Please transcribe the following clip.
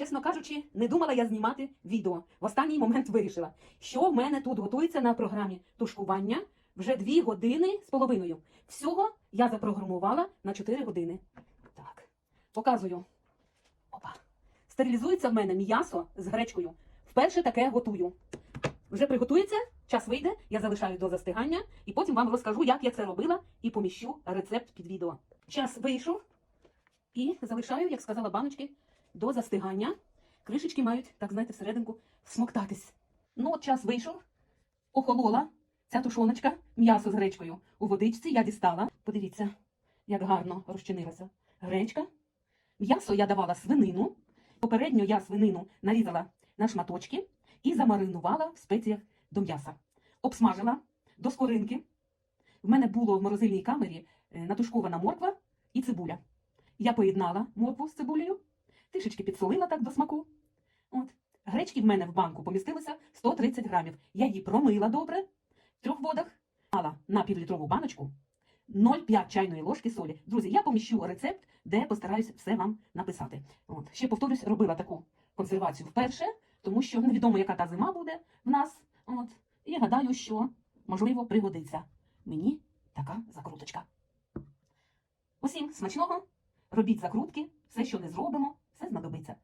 Чесно кажучи, не думала я знімати відео. В останній момент вирішила, що в мене тут готується на програмі тушкування вже 2 години з половиною. Всього я запрограмувала на 4 години. Так, показую. Опа. Стерилізується в мене м'ясо з гречкою. Вперше таке готую. Вже приготується, час вийде, я залишаю до застигання, і потім вам розкажу, як я це робила, і поміщу рецепт під відео. Час вийшов і залишаю, як сказала баночки, до застигання. Кришечки мають, так знаєте, всерединку смоктатись. Ну, от час вийшов, охолола ця тушоночка, м'ясо з гречкою у водичці я дістала. Подивіться, як гарно розчинилася гречка. М'ясо я давала свинину. Попередньо я свинину нарізала на шматочки і замаринувала в спеціях до м'яса. Обсмажила до скоринки. В мене було в морозильній камері е, натушкована морква і цибуля. Я поєднала моркву з цибулею, трішечки підсолила так до смаку. От. Гречки в мене в банку помістилося 130 грамів. Я її промила добре в трьох водах, мала на півлітрову баночку 0,5 чайної ложки солі. Друзі, я поміщу рецепт, де постараюсь все вам написати. От. Ще повторюсь, робила таку консервацію вперше, тому що невідомо, яка та зима буде в нас. От. І гадаю, що можливо пригодиться мені така закруточка. Усім смачного! Робіть закрутки, все, що не зробимо, все знадобиться.